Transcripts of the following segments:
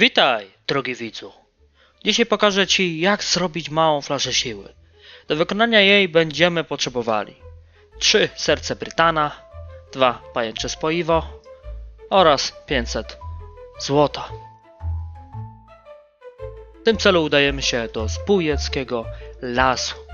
Witaj, drogi widzu. Dzisiaj pokażę Ci, jak zrobić małą flaszę siły. Do wykonania jej będziemy potrzebowali 3 serce Brytana, 2 pajęcze spoiwo oraz 500 złota. W tym celu udajemy się do Zbójeckiego Lasu.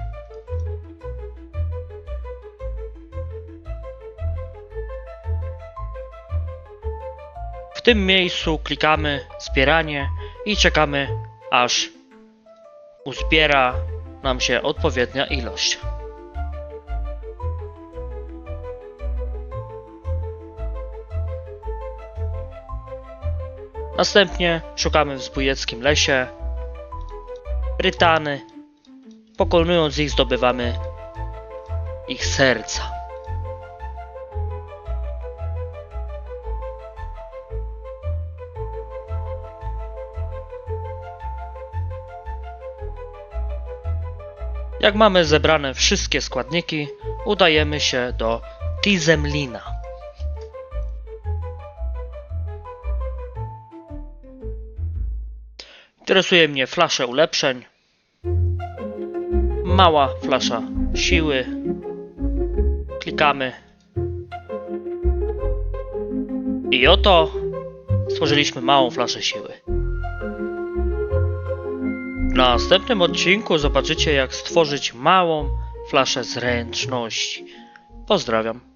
Tym miejscu klikamy zbieranie i czekamy aż uzbiera nam się odpowiednia ilość. Następnie szukamy w zbójeckim lesie rytany. Pokonując ich zdobywamy ich serca. Jak mamy zebrane wszystkie składniki, udajemy się do Tizemlina. Interesuje mnie flasza ulepszeń, mała flasza siły. Klikamy. I oto stworzyliśmy małą flaszę siły. W następnym odcinku zobaczycie jak stworzyć małą flaszę zręczności. Pozdrawiam.